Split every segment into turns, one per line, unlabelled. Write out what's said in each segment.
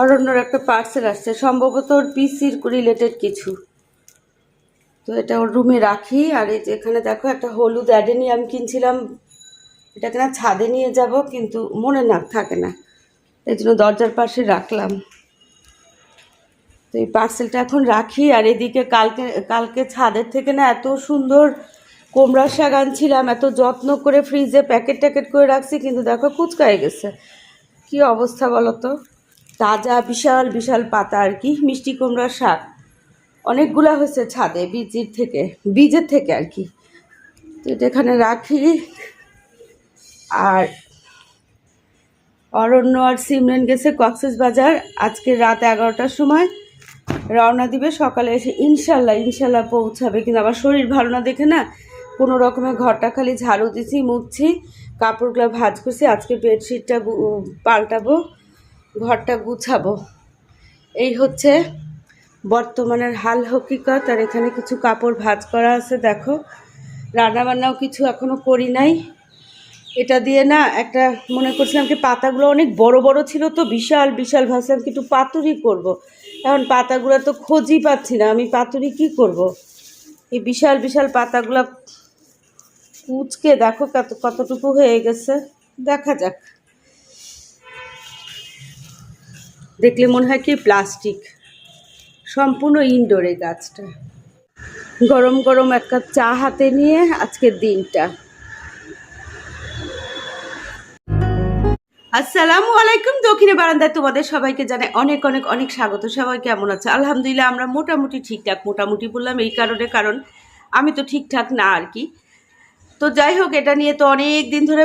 অরণ্যর একটা পার্সেল আসছে। সম্ভবত ওর পিসির রিলেটেড কিছু। তো এটা ওর রুমে রাখি। আর এই এখানে দেখো একটা হলুদ অ্যাডেনিয়াম কিনছিলাম। এটা কিনা ছাদে নিয়ে যাব, কিন্তু মনে না, থাকে না। এই জন্য দরজার পাশে রাখলাম। তো এই পার্সেলটা এখন রাখি। আর এদিকে কালকে কালকে ছাদের থেকে না এত সুন্দর কুমড়া শাক আনছিলাম, এত যত্ন করে ফ্রিজে প্যাকেট ট্যাকেট করে রাখছি, কিন্তু দেখো কুচকায় গেছে। কি অবস্থা বলো তো? তাজা, বিশাল বিশাল পাতা আর কি, মিষ্টি কুমড়ার শাক। অনেকগুলা হয়েছে ছাদে, বীজের থেকে বীজের থেকে আর কি। তো এটা এখানে রাখি। আর অরণ্য আর সিমরেন গেছে কক্সেস বাজার। আজকে রাত এগারোটার সময় রওনা দিবে। সকালে এসে ইনশাল্লাহ ইনশাল্লাহ পৌঁছাবে। কিন্তু আমার শরীর ভালো না দেখে না কোনো রকমে ঘরটা খালি ঝাড়ু দিছি, মুছছি, কাপড়গুলো ভাজ করছি। আজকে বেডশিটটা পাল্টাবো। ঘরটা গুছাবো। এই হচ্ছে বর্তমানের হাল হকিকত, আর এখানে কিছু কাপড় ভাজ করা আছে, দেখো। রান্নাবান্নাও কিছু এখনও করি নাই। এটা দিয়ে না একটা, মনে করছিলাম কি পাতাগুলো অনেক বড় বড় ছিল তো, বিশাল বিশাল ভাবছিলাম কি একটু পাতুরি করব। এখন পাতাগুলো তো খোঁজই পাচ্ছি না, আমি পাতুরি কি করব। এই বিশাল বিশাল পাতাগুলো কুচকে দেখো কত, কতটুকু হয়ে গেছে। দেখা যাক। দেখলে মনে হয় কি প্লাস্টিক। সম্পূর্ণ ইনডোরে গাছটা। গরম গরম এক কাপ চা হাতে নিয়ে আজকের দিনটা। আসসালামু আলাইকুম, দক্ষিণে বারান্দায় তোমাদের সবাইকে জানাই অনেক অনেক অনেক স্বাগত। সবাই কেমন আছে? আলহামদুলিল্লাহ, আমরা মোটামুটি ঠিকঠাক। মোটামুটি বললাম এই কারণে, কারণ আমি তো ঠিকঠাক না আর কি। তো যাই হোক, এটা নিয়ে তো অনেক দিন ধরে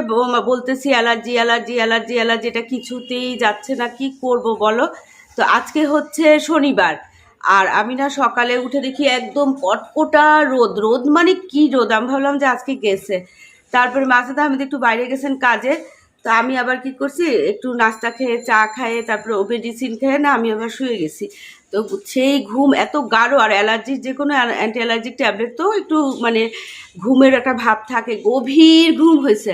বলতেছি অ্যালার্জি অ্যালার্জি অ্যালার্জি অ্যালার্জি, এটা কিছুতেই যাচ্ছে না, কি করব বলো? তো আজকে হচ্ছে শনিবার, আর আমি না সকালে উঠে দেখি একদম কটকটা রোদ রোদ মানে কি রোদ? আমি ভাবলাম যে আজকে গেছে। তারপরে মাসাদা আহমেদ একটু বাইরে গেছেন কাজে, তো আমি আবার কি করছি, একটু নাস্তা খেয়ে, চা খাইয়ে তারপরে ও মেডিসিন খেয়ে না আমি আবার শুয়ে গেছি। তো সেই ঘুম এত গাঢ় আর অ্যালার্জির যে কোনো অ্যান্টি অ্যালার্জিক ট্যাবলেট তো একটু মানে ঘুমের একটা ভাব থাকে, গভীর ঘুম হয়েছে।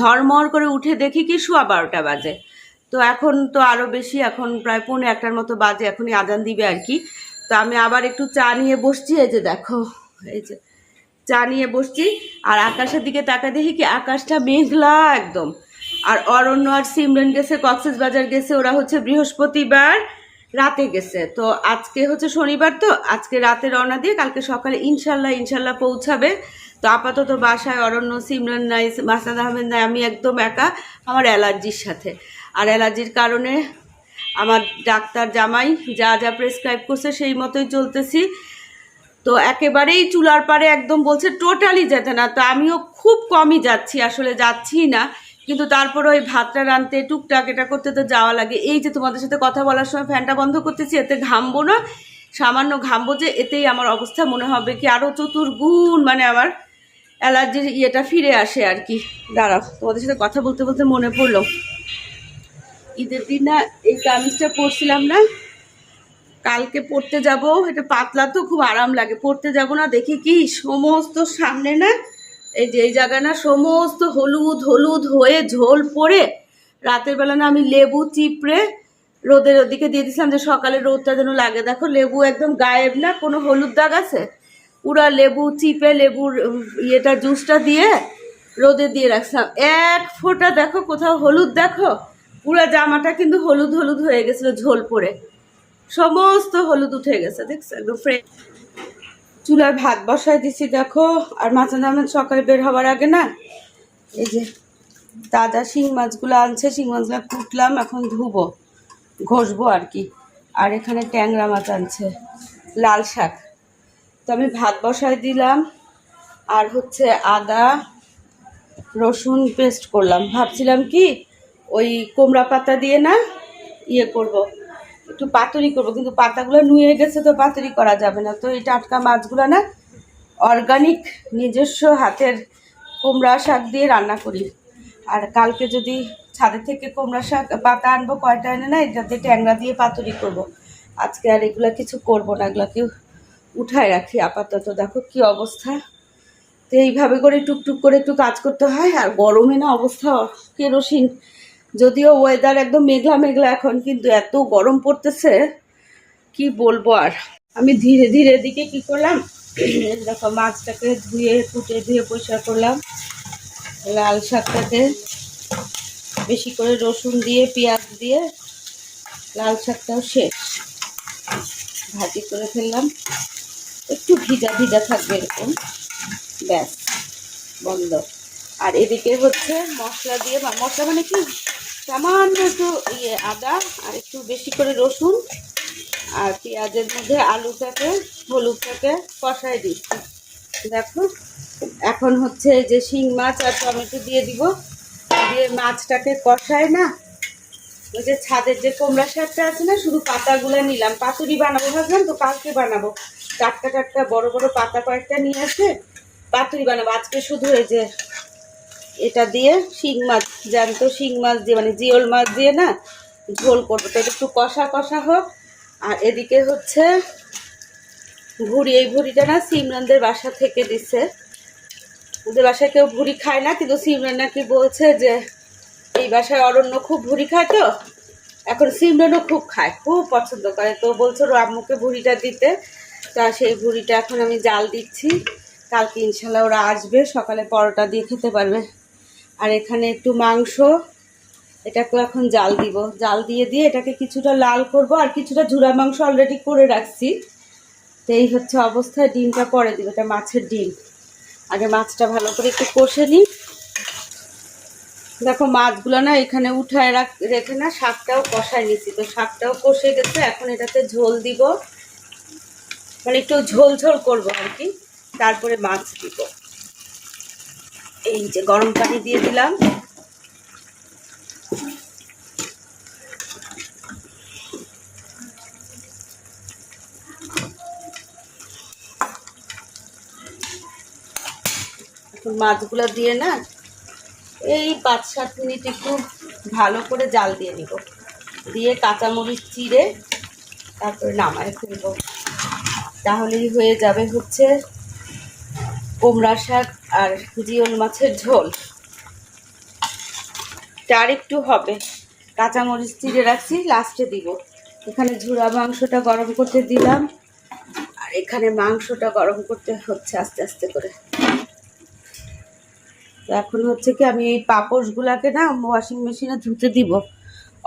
ধর্মর করে উঠে দেখি কি শোয়া বারোটা বাজে। তো এখন তো আরও বেশি, এখন প্রায় পৌনে একটার মতো বাজে, এখনই আজান দিবে আর কি। তো আমি আবার একটু চা নিয়ে বসছি, এই যে দেখো, এই যে চা নিয়ে বসছি। আর আকাশের দিকে তাকা দেখি কি আকাশটা মেঘলা একদম। আর অরণ্য আর সিমরেন গেছে, কক্সেস বাজার গেছে, ওরা হচ্ছে বৃহস্পতিবার। রাতে গেছে। তো আজকে হচ্ছে শনিবার তো, আজকে রাতে রওনা দিয়ে কালকে সকালে ইনশাল্লাহ ইনশাল্লাহ পৌঁছাবে। তো আপাতত বাসায় অরণ্য, সিমরান নাই মাসাদ আহমেদ নাই, আমি একদম একা, আমার অ্যালার্জির সাথে। আর অ্যালার্জির কারণে আমার ডাক্তার জামাই যা যা প্রেসক্রাইব করছে সেই মতোই চলতেছি। তো একেবারেই চুলার পারে একদম বলছে টোটালি যেতে না। তো আমিও খুব কমই যাচ্ছি, আসলে যাচ্ছি না। কিন্তু তারপরে ওই ভাতটা রানতে টুকটাক এটা করতে তো যাওয়া লাগে। এই যে তোমাদের সাথে কথা বলার সময় ফ্যানটা বন্ধ করতেছি, এতে ঘামবো না। সামান্য ঘামবো যে এতেই আমার অবস্থা মনে হবে কি আরও চতুর্গুণ মানে আমার অ্যালার্জির ইয়েটা ফিরে আসে আর কি। দাঁড়াও, তোমাদের সাথে কথা বলতে বলতে মনে পড়ল। ঈদের দিন না এই কামিজটা পরছিলাম না। কালকে পড়তে যাব, এটা পাতলা তো, খুব আরাম লাগে। পড়তে যাব না, দেখি কি সমস্ত সামনে না এই যে, এই জায়গা না সমস্ত হলুদ হলুদ হয়ে ঝোল পড়ে রাতের বেলা না আমি লেবু চিপড়ে রোদের ওদিকে দিয়ে দিয়েছিলাম যে সকালে রোদটা যেন লাগে। দেখো লেবু একদম গায়েব না, কোনো হলুদ দাগ আছে? পুরা লেবু চিপে, লেবুর ইয়েটা, জুসটা দিয়ে রোদে দিয়ে রাখছিলাম। এক ফোঁটা দেখো কোথাও হলুদ, দেখো? পুরা জামাটা কিন্তু হলুদ হলুদ হয়ে গেছিল ঝোল পড়ে। সমস্ত হলুদ উঠে গেছে, দেখছ? একদম ফ্রেশ চুলায় ভাত বসায় দিছি, দেখো। আর মাছের আহমেদ সকালে বের হওয়ার আগে না, এই যে তাজা শিং মাছগুলো আনছে, শিং মাছগুলো কুটলাম, এখন ধুবো, ঘষবো আর কি। আর এখানে ট্যাংরা মাছ আনছে, লাল শাক। তো আমি ভাত বসায় দিলাম, আর হচ্ছে আদা, রসুন পেস্ট করলাম। ভাবছিলাম কি, ওই কুমড়া পাতা দিয়ে না ইয়ে করব। একটু পাতুরি করব, কিন্তু পাতাগুলো নুয়ে গেছে তো পাতুরি করা যাবে না। তো এই টাটকা মাছগুলো না অর্গানিক নিজস্ব হাতের কুমড়া শাক দিয়ে রান্না করি। আর কালকে যদি ছাদের থেকে কুমড়া শাক, পাতা আনব, কয়টা এনে না, এটাতে ট্যাংরা দিয়ে পাতুরি করব। আজকে আর এগুলো কিছু করব না, এগুলোকে উঠায় রাখি আপাতত। দেখো কি অবস্থা। তো এইভাবে করে টুকটুক করে একটু কাজ করতে হয়, আর গরমে না অবস্থা কেরোসিন যদিও ওয়েদার একদম মেঘলা মেঘলা এখন, কিন্তু এত গরম পড়তেছে, কি বলব আর? আমি ধীরে ধীরে এদিকে কি করলাম? দেখো, মাছটাকে ধুয়ে ফুটে ধুয়ে পরিষ্কার করলাম। লাল শাকটাকে বেশি করে রসুন দিয়ে, পেঁয়াজ দিয়ে লাল শাকটাও শেষ। ভাজি করে ফেললাম। একটু ভিজা ভিজা থাকবে এরকম। ব্যাস, বন্ধ। আর এদিকে হচ্ছে মশলা দিয়ে, মশলা মানে কি? সামান্য একটু ইয়ে আদা আর একটু বেশি করে রসুন আর পেঁয়াজের মধ্যে আলুটাকে, হলুদটাকে কষাই দিচ্ছি। দেখো, এখন হচ্ছে যে শিং মাছ আর টমেটো দিয়ে দিব। দিয়ে মাছটাকে কষায় না, ওই যে ছাদের যে কুমড়া শাকটা আছে না, শুধু পাতাগুলো নিলাম। পাতুরি বানাবো ভাবলাম, তো কালকে বানাবো। টাটকা টাটকা বড় বড় পাতা কয়েকটা নিয়ে আসে পাতুরি বানাবো। আজকে শুধু এই যে এটা দিয়ে শিং মাছ জ্যান্ত শিং মাছ দিয়ে মানে জিওল মাছ দিয়ে না, ঝোল করব। তো একটু কষা কষা হোক। আর এদিকে হচ্ছে ভুড়ি, এই ভুড়িটা না সিমরানদের বাসা থেকে দিছে। ওদের বাসায় কেউ ভুড়ি খায় না, কিন্তু সিমরান নাকি বলছে যে, এই বাসায় অরণ্য খুব ভুড়ি খায় তো, এখন সিমরানও খুব খায়, খুব পছন্দ করে। তো বলছো ওর আম্মুকে ভুড়িটা দিতে। তা সেই ভুড়িটা এখন আমি জাল দিচ্ছি। কালকে ইনশাল্লাহ ওরা আসবে, সকালে পরোটা দিয়ে খেতে পারবে। আর এখানে একটু মাংস। এটাকে এখন জাল দিব। জাল দিয়ে দিয়ে এটাকে কিছুটা লাল করব আর কিছুটা ঝুরা মাংস অলরেডি করে রাখছি। তো এই হচ্ছে অবস্থায় ডিমটা পরে দিব। এটা মাছের ডিম। আগে মাছটা ভালো করে একটু কষে নিই। দেখো মাছগুলো না এখানে উঠায় রাখ, রেখে না শাকটাও কষায় নিচ্ছি তো শাকটাও কষে গেছে। এখন এটাতে ঝোল দিব। মানে একটু ঝোল ঝোল করব আর কি। তারপরে মাছ দিব। এই যে গরম পানি দিয়ে দিলাম। মাছগুলো দিয়ে না এই পাঁচ সাত মিনিট একটু ভালো করে জাল দিয়ে নিব। দিয়ে কাঁচামরিচ চিড়ে তারপরে নামায় ফেলব। তাহলেই হয়ে যাবে হচ্ছে কুমড়া শাক আর জিওল মাছের ঝোল। আর একটু হবে। কাঁচামরিচ চিড়ে রাখছি লাস্টে দিব। এখানে ঝুরা মাংসটা গরম করতে দিলাম। আর এখানে মাংসটা গরম করতে হচ্ছে আস্তে আস্তে করে। তো এখন হচ্ছে কি আমি এই পাপোশগুলাকে না ওয়াশিং মেশিনে ধুতে দিব।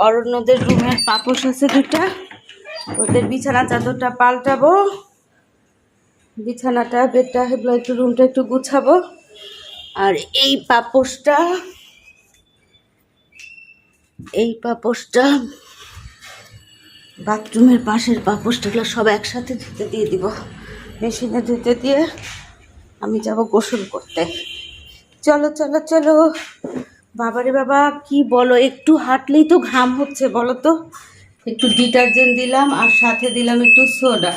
অরণ্যদের রুমের পাপোশ আছে দুটা ওদের বিছানা চাদরটা পাল্টাবো। বিছানাটা, বেডটা, এগুলো একটু রুমটা একটু গুছাবো। আর এই পাপোশটা এই পাপোশটা, বাথরুমের পাশের পাপোশটাগুলো সব একসাথে ধুতে দিয়ে দিব। মেশিনে ধুতে দিয়ে আমি যাব গোসল করতে। চলো চলো চলো। বাবারে বাবা, কি বলো? একটু হাঁটলেই তো ঘাম হচ্ছে, বলো তো। একটু ডিটারজেন্ট দিলাম আর সাথে দিলাম একটু সোডা।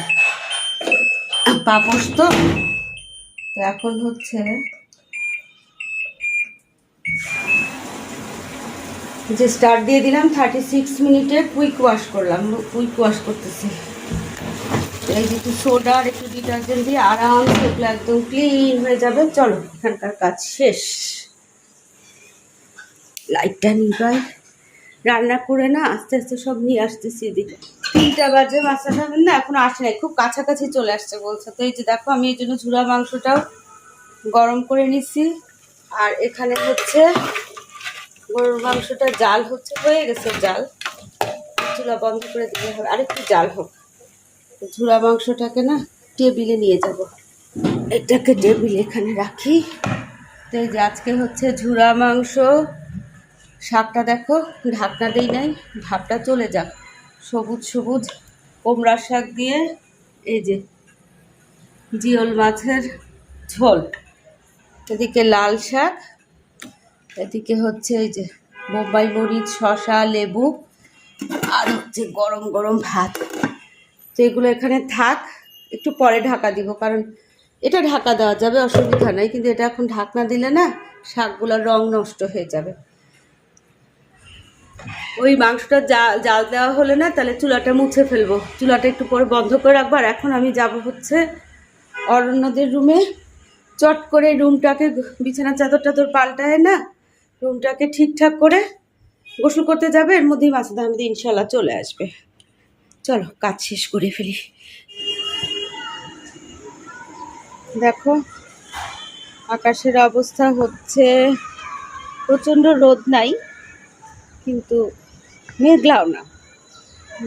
পাপোশ তো? এখন হচ্ছে যে স্টার্ট দিয়ে দিলাম থার্টি সিক্স মিনিটে কুইক ওয়াশ করলাম কুইক ওয়াশ করতেছি। এই যে একটু সোডা আর একটু ডিটারজেন্ট দিয়ে আরামসে এগুলো একদম ক্লিন হয়ে যাবে। চলো, এখানকার কাজ শেষ। লাইটটা নিবাই রান্না করে না, আস্তে আস্তে সব নিয়ে আসতেছি এদিকে। তিনটা বাজে মাছটা না এখন আসে নাই, খুব কাছাকাছি চলে আসছে বলছে। তো এই যে দেখো, আমি এই জন্য ঝুরা মাংসটাও গরম করে নিচ্ছি আর এখানে হচ্ছে গরুর মাংসটা জাল হচ্ছে, হয়ে গেছে জাল। চুলা বন্ধ করে দিতে হবে। আরেকটু জাল হোক। ঝুরা মাংসটাকে না টেবিলে নিয়ে যাব। এটাকে টেবিল এখানে রাখি। তো এই যে আজকে হচ্ছে ঝুড়া মাংস। শাকটা দেখো, ঢাকনা দেই নাই ভাবটা চলে যাক। সবুজ সবুজ কুমড়ার শাক দিয়ে এই যে জিওল মাছের ঝোল। এদিকে লাল শাক, এদিকে হচ্ছে এই যে বোম্বাই মরিচ শশা লেবু আর হচ্ছে গরম গরম ভাত। তো এগুলো এখানে থাক, একটু পরে ঢাকা দিব, কারণ এটা ঢাকা দেওয়া যাবে, অসুবিধা নাই, কিন্তু এটা এখন ঢাকনা দিলে না শাকগুলোর রং নষ্ট হয়ে যাবে। ওই মাংসটা জাল জাল দেওয়া হলে না তাহলে চুলাটা মুছে ফেলব। চুলাটা একটু পরে বন্ধ করে রাখব, আর এখন আমি যাব হচ্ছে অরণ্যদের রুমে চট করে রুমটাকে বিছানা চাদর টাদর পাল্টায় না, রুমটাকে ঠিকঠাক করে গোসল করতে যাবে, এর মধ্যেই মাসুদ আহমেদ ইনশাল্লাহ চলে আসবে। চলো, কাজ শেষ করে ফেলি। দেখো, আকাশের অবস্থা হচ্ছে, প্রচণ্ড রোদ নাই, কিন্তু মেঘলাও না।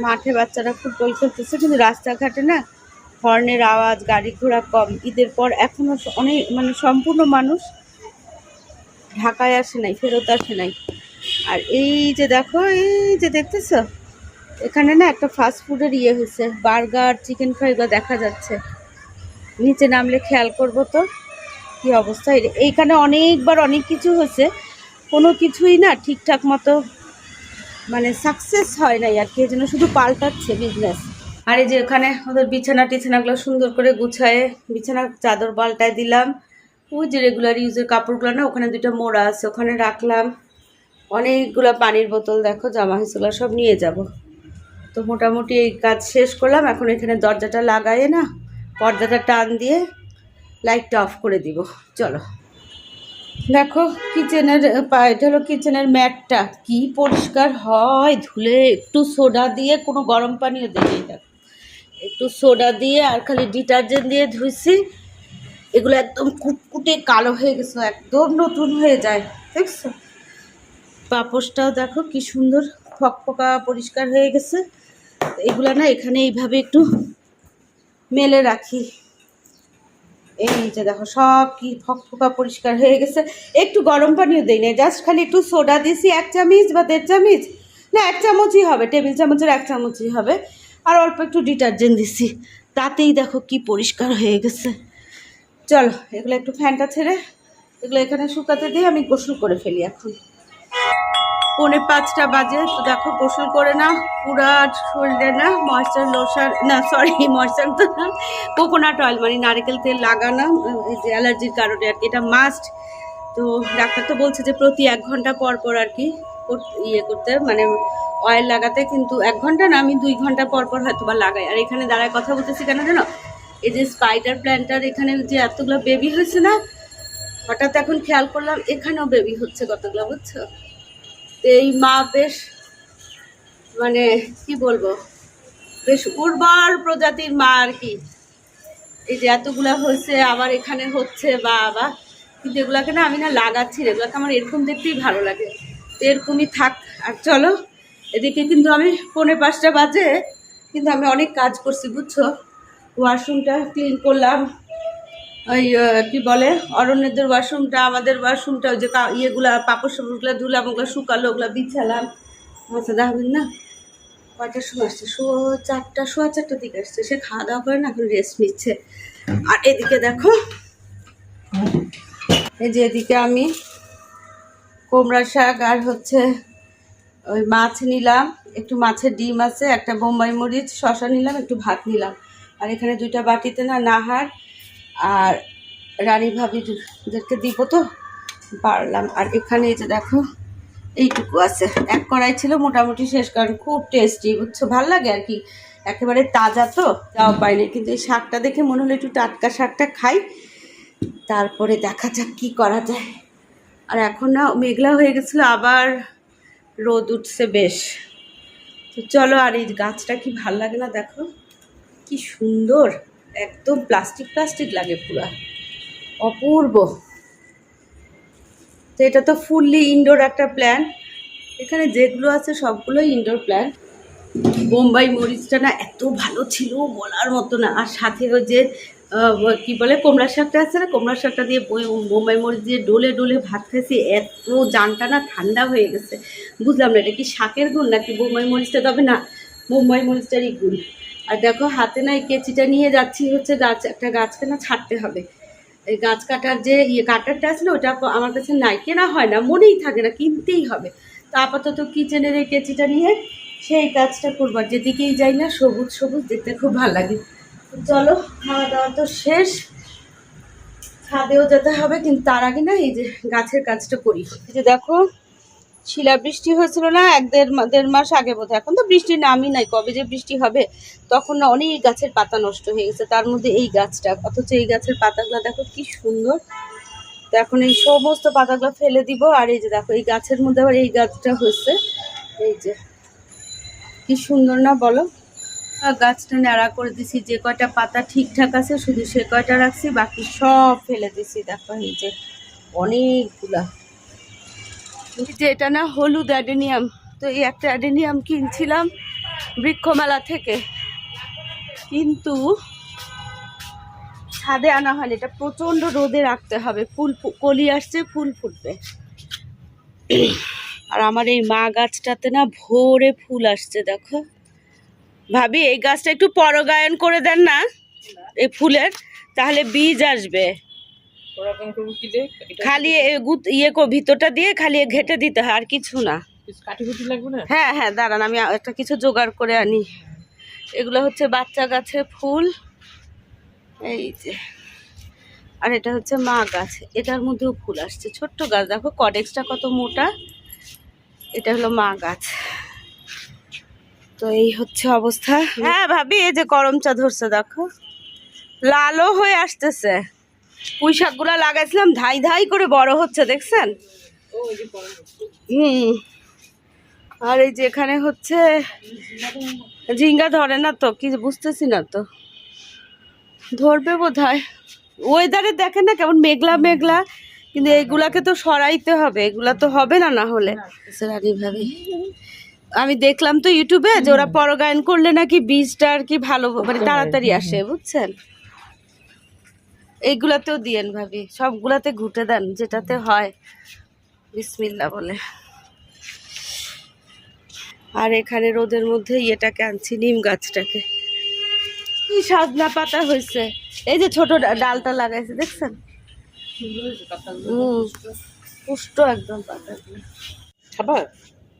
মাঠে বাচ্চারা ফুটবল খেলতেছে, কিন্তু রাস্তাঘাটে না হর্নের আওয়াজ, গাড়ি ঘোড়া কম, ঈদের পর এখনও অনেক মানে সম্পূর্ণ মানুষ ঢাকায় আসে নাই, ফেরত আসে নাই। আর এই যে দেখো, এই যে দেখতেছ? এখানে না একটা ফাস্ট ফুডের ইয়ে হয়েছে, বার্গার চিকেন ফ্রাই এগুলো দেখা যাচ্ছে। নিচে নামলে খেয়াল করব তো, কি অবস্থা? এই- এইখানে অনেকবার অনেক কিছু হয়েছে, কোনো কিছুই না ঠিকঠাক মতো মানে সাকসেস হয় নাই আর কি, এই জন্য শুধু পাল্টাচ্ছে বিজনেস আর এই যে ওখানে ওদের বিছানা টিছানাগুলো সুন্দর করে গুছায়ে বিছানার চাদর পাল্টায় দিলাম। ওই যে রেগুলার ইউজের কাপড়গুলো না, ওখানে দুটো মোড়া আছে, ওখানে রাখলাম। অনেকগুলো পানির বোতল দেখো, জামা হয়েছে সব নিয়ে যাব। তো মোটামুটি এই কাজ শেষ করলাম, এখন এখানে দরজাটা লাগায়ে না, পর্দাটা টান দিয়ে লাইটটা অফ করে দিব। চলো। দেখো কিচেনের এটা হলো কিচেনের ম্যাটটা। কি পরিষ্কার হয়, ধুলে একটু সোডা দিয়ে কোনো গরম পানিও দেয়নি দেখো। একটু সোডা দিয়ে আর খালি ডিটারজেন্ট দিয়ে ধুইছি। এগুলো একদম কুটকুটে কালো হয়ে গেছে, একদম নতুন হয়ে যায়, দেখছ? পাপোশটাও দেখো কি সুন্দর ফকফকা পরিষ্কার হয়ে গেছে। এগুলো না এখানে এইভাবে একটু মেলে রাখি। এই যে দেখো, সব কি ফকফকা পরিষ্কার হয়ে গেছে। একটু গরম পানিও দিই না জাস্ট খালি একটু সোডা দিয়েছি, এক চামচ বা দেড় চামচ। না, এক চামচই হবে, টেবিল চামচের এক চামচই হবে। আর অল্প একটু ডিটারজেন্ট দিছি। তাতেই দেখো কি পরিষ্কার হয়ে গেছে। চলো, এগুলো একটু ফ্যানটা ছেড়ে এগুলো এখানে শুকাতে দিয়ে আমি গোসল করে ফেলি এখন। পৌনে পাঁচটা বাজে, তো দেখো গোসল করে না, পুরা শরীরে না ময়েশ্চার লোশন না সরি ময়েশ্চার তো না কোকোনাট অয়েল মানে নারকেল তেল লাগানো, এই যে অ্যালার্জির কারণে আর কি, এটা মাস্ট তো ডাক্তার তো বলছে যে প্রতি এক ঘণ্টা পর পর আর কি ইয়ে করতে মানে অয়েল লাগাতে কিন্তু এক ঘণ্টা না, আমি দুই ঘণ্টা পর পর হয়তো বা লাগাই। আর এখানে দাঁড়ায় কথা বলতেছি কেন জানো? এই যে স্পাইডার প্ল্যান্টার এখানে যে এতগুলো বেবি হয়েছে না, হঠাৎ এখন খেয়াল করলাম এখানেও বেবি হচ্ছে কতগুলো, বুঝছ? তো এই মা বেশ মানে কি বলব, বেশ উর্বর প্রজাতির মা আর কি। এই যে এতগুলো হয়েছে, আবার এখানে হচ্ছে বা আবার কিন্তু এগুলাকে না আমি না লাগাচ্ছি এগুলাকে আমার এরকম দেখতেই ভালো লাগে। তো এরকমই থাক, আর চলো। এদিকে কিন্তু আমি পৌনে পাঁচটা বাজে, কিন্তু আমি অনেক কাজ করছি, বুঝছ? ওয়াশরুমটা ক্লিন করলাম। ওই কি বলে, অরণ্যদের ওয়াশরুমটা, আমাদের ওয়াশরুমটা, ওই যে ইয়েগুলা, পাপড় সাপড়গুলো ধুলাম, ওগুলো শুকালো, ওগুলো বিছালাম। আচ্ছা দেখবেন না? কয়টার সময় আসছে? শো, চারটা, সোয়া চারটার দিকে আসছে। সে খাওয়া দাওয়া করে না, এখন রেস্ট নিচ্ছে। আর এদিকে দেখো, এই যে এদিকে আমি কুমড়া শাক আর হচ্ছে ওই মাছ নিলাম, একটু মাছের ডিম আছে, একটা বোম্বাই মরিচ শশা নিলাম, একটু ভাত নিলাম। আর এখানে দুইটা বাটিতে না নাহার আর রানী ভাবিদেরকে দিব তো, পারলাম। আর এখানে এই যে দেখো, এইটুকু আছে। এক কড়াই ছিল, মোটামুটি শেষ, কারণ খুব টেস্টি বুঝছ? ভালো লাগে আর কি। একেবারে তাজা তো তাও পাইনি কিন্তু এই শাকটা দেখে মনে হলো একটু টাটকা শাকটা খাই। তারপরে দেখা যাক কি করা যায়। আর এখন না, মেঘলা হয়ে গেছিল, আবার রোদ উঠছে বেশ। তো চলো আর এই গাছটা কি ভালো লাগে না দেখো? কি সুন্দর, একদম প্লাস্টিক প্লাস্টিক লাগে পুরা। অপূর্ব। তো এটা তো ফুললি ইনডোর একটা প্ল্যান এখানে যেগুলো আছে সবগুলোই ইনডোর প্ল্যান বোম্বাই মরিচটা না এত ভালো ছিল বলার মতো না। আর সাথে ওই যে কি বলে কুমড়া শাকটা আছে না? কুমড়া শাকটা দিয়ে বই- বোম্বাই মরিচ দিয়ে ডোলে ডোলে ভাত খাইছি, এত জানটা না ঠান্ডা হয়ে গেছে। বুঝলাম না, এটা কি শাকের গুণ নাকি বোম্বাই মরিচটা? তবে না, বোম্বাই মরিচটারই গুণ। আর দেখো, হাতে না এই কেচিটা নিয়ে যাচ্ছি হচ্ছে গাছ, একটা গাছকে না ছাড়তে হবে। এই গাছ কাটার যে ইয়ে কাটারটা আছে না, ওটা আমার কাছে নাই। কেনা হয় না, মনেই থাকে না, কিনতেই হবে। তো আপাতত কিচেনের এই কেচিটা নিয়ে সেই কাজটা করব। আর যেদিকেই যাই না, সবুজ সবুজ দেখতে খুব ভালো লাগে। চলো, খাওয়া দাওয়া তো শেষ। ছাদেও যেতে হবে, কিন্তু তার আগে না এই যে গাছের কাজটা করি। এই যে দেখো শিলা বৃষ্টি হয়েছিল না, এক দেড় দেড় মাস আগে বোধহয়। এখন তো বৃষ্টির নামই নাই, কবে যে বৃষ্টি হবে, তখন না অনেক গাছের পাতা নষ্ট হয়ে গেছে। তার মধ্যে এই গাছটা, অথচ এই গাছের পাতাগুলো দেখো কি সুন্দর। তো এখন এই সমস্ত পাতাগুলো ফেলে দিব, আর এই যে দেখো, এই গাছের মধ্যে আবার এই গাছটা হয়েছে। এই যে, কি সুন্দর না বলো? গাছটা ন্যাড়া করে দিছি, যে কয়টা পাতা ঠিকঠাক আছে শুধু সে কয়টা রাখছি, বাকি সব ফেলে দিছি। দেখো এই যে অনেকগুলা। যে এটা না হলুদ অ্যাডেনিয়াম। তো এই একটা অ্যাডেনিয়াম কিনছিলাম বৃক্ষমেলা থেকে। কিন্তু ছাদে আনা হয়নি, এটা প্রচণ্ড রোদে রাখতে হবে। ফুল কলি আসছে, ফুল ফুটবে। আর আমার এই মা গাছটাতে না ভোরে ফুল আসছে, দেখো। ভাবি এই গাছটা একটু পরগায়ন করে দেন না এই ফুলের তাহলে বীজ আসবে। খালি ইয়ে কো ভিতরটা দিয়ে খালি ঘেটে দিতে হয় আর কিছু না। হ্যাঁ হ্যাঁ দাঁড়ান আমি একটা কিছু জোগাড় করে আনি। এগুলো হচ্ছে বাচ্চা গাছে ফুল। এই যে। আর এটা হচ্ছে মা গাছ এটার মধ্যেও ফুল আসছে। ছোট্ট গাছ দেখো কডেক্সটা কত মোটা। এটা হলো মা গাছ। তো এই হচ্ছে অবস্থা। হ্যাঁ ভাবি এই যে করমচা ধরছে দেখো। লালও হয়ে আসতেছে। পুঁই শাকগুলো লাগাইছিলাম ধাই ধাই করে বড় হচ্ছে দেখছেন? হুম। আর এই যে এখানে হচ্ছে ঝিঙ্গা ধরে না তো কি বুঝতেছি না তো। ধরবে বোধ হয় ওয়েদারে দেখেন না কেমন মেঘলা মেঘলা কিন্তু এইগুলাকে তো সরাইতে হবে এগুলা তো হবে না না হলে। রানী ভাবি আমি দেখলাম তো ইউটিউবে যে ওরা পরগায়ন করলে নাকি বীজটা আর কি ভালো মানে তাড়াতাড়ি আসে বুঝছেন? এইগুলাতেও দিয়েন ভাবি সবগুলাতে ঘুটে দেন যেটাতে হয়। বিসমিল্লা বলে। আর এখানে রোদের মধ্যে ইয়েটাকে আনছি নিম গাছটাকে। কি সাজনা পাতা হয়েছে এই যে ছোট ডালটা লাগাইছে দেখছেন? হুম। পুষ্ট একদম পাতা।
খাবার?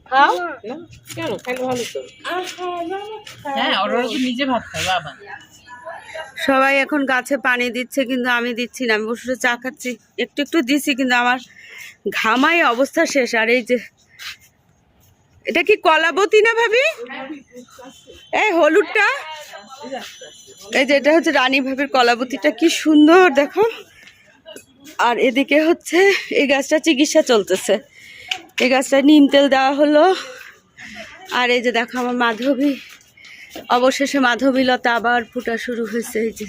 খাও?
কেন? খাইলে ভালো তো। হ্যাঁ ওরা নিজে ভাত খায়? বাবা।
সবাই এখন গাছে পানি দিচ্ছে কিন্তু আমি দিচ্ছি না। আমি বসে বসে চা খাচ্ছি। একটু একটু দিছি কিন্তু আমার ঘামাই অবস্থা শেষ। আর এই যে এটা কি কলাবতী না ভাবি? এই হলুদটা? এই যে এটা হচ্ছে রানী ভাবির কলাবতীটা। কি সুন্দর দেখো। আর এদিকে হচ্ছে এই গাছটা চিকিৎসা চলতেছে। এই গাছটা নিম তেল দেওয়া হলো। আর এই যে দেখো আমার মাধবী। অবশেষে মাধবী লতা আবার ফুটা শুরু হয়েছে এই যে।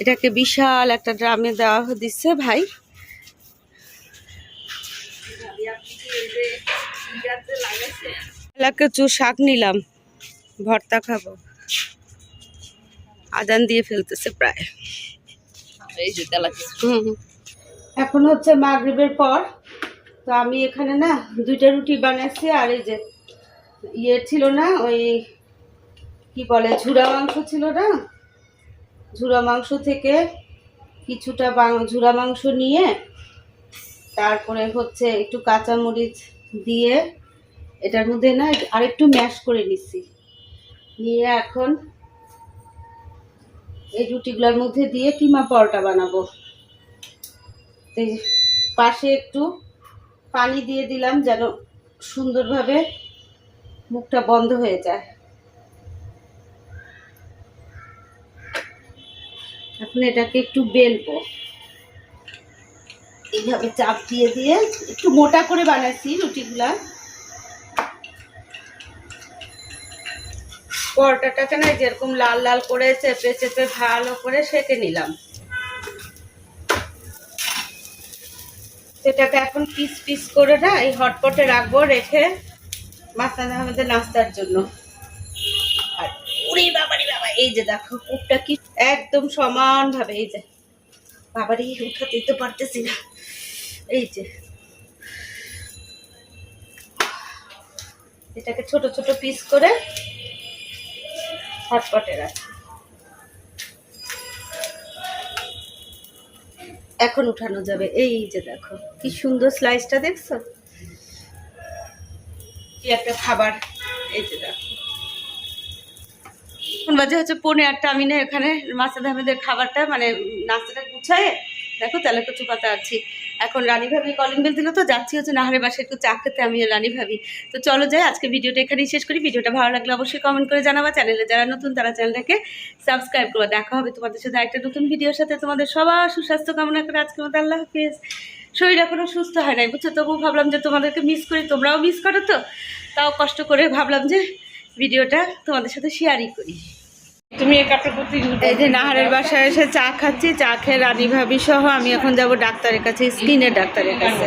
এটাকে বিশাল একটা ড্রামে দেওয়া দিচ্ছে ভাই। কচু শাক নিলাম ভর্তা খাব। আদান দিয়ে ফেলতেছে প্রায়।
এই যে তেলা
হুম হুম। এখন হচ্ছে মাগরিবের পর। তো আমি এখানে না দুইটা রুটি বানাইছি, আর এই যে ইয়ে ছিল না, ওই কি বলে, ঝুরা মাংস ছিল না? ঝুরা মাংস থেকে কিছুটা ঝুরা মাংস নিয়ে তারপরে হচ্ছে একটু কাঁচামরিচ দিয়ে এটার মধ্যে না আরেকটু ম্যাশ করে নিছি। নিয়ে এখন এই রুটিগুলোর মধ্যে দিয়ে কিমা পরোটা বানাবো। পাশে একটু পানি দিয়ে দিলাম যেন সুন্দরভাবে মুখটা বন্ধ হয়ে যায়। এখন এটাকে একটু বেলবো। এইভাবে চাপ দিয়ে দিয়ে একটু মোটা করে বানাচ্ছি রুটিগুলা। পরোটাটাকে না যেরকম লাল লাল করে চেপে চেপে ভালো করে সেঁকে নিলাম। এটাকে এখন পিস পিস করে না, এই হটপটে রাখব, রেখে মাস্তান আহমেদের নাস্তার জন্য। আর উড়ি বাবারি বাবা, এই যে দেখো কুপটা কি একদম সমান ভাবে এই যে। বাবারি উঠাতেই তো পারতেছি না। এই যে। এটাকে ছোট ছোট পিস করে হটপটে রাখি। এখন উঠানো যাবে। এই যে দেখো, কি সুন্দর স্লাইসটা দেখছ? কি একটা খাবার। এই যে দেখো। এখন বাজে হচ্ছে পৌনে আটটা। আমি না এখানে মাসাদ আহমেদের খাবারটা মানে নাস্তাটা গুছায় দেখো তেলে কচু পাতা আছি। এখন রানী ভাবি কলিং বেল দিল তো, যাচ্ছি হচ্ছে নাহারের বাসায় একটু চা খেতে, আমি রানী ভাবি। তো চলো যাই, আজকে ভিডিওটা এখানেই শেষ করি। ভিডিওটা ভালো লাগলে অবশ্যই কমেন্ট করে জানাবা। চ্যানেলে যারা নতুন, তারা চ্যানেলটাকে সাবস্ক্রাইব করবা। দেখা হবে তোমাদের সাথে একটা নতুন ভিডিওর সাথে। তোমাদের সবার সুস্বাস্থ্য কামনা করে আজকে মতো আল্লাহ হাফিজ। শরীর এখনও সুস্থ হয় নাই, বুঝছ? তবুও ভাবলাম যে তোমাদেরকে মিস করি, তোমরাও মিস করো তো। তাও কষ্ট করে ভাবলাম যে ভিডিওটা তোমাদের সাথে শেয়ারই করি।
তুমি এই
যে নাহারের বাসায় এসে চা খাচ্ছি চা খেয়ে রানী ভাবি সহ আমি এখন যাব ডাক্তারের কাছে স্কিনের ডাক্তারের কাছে।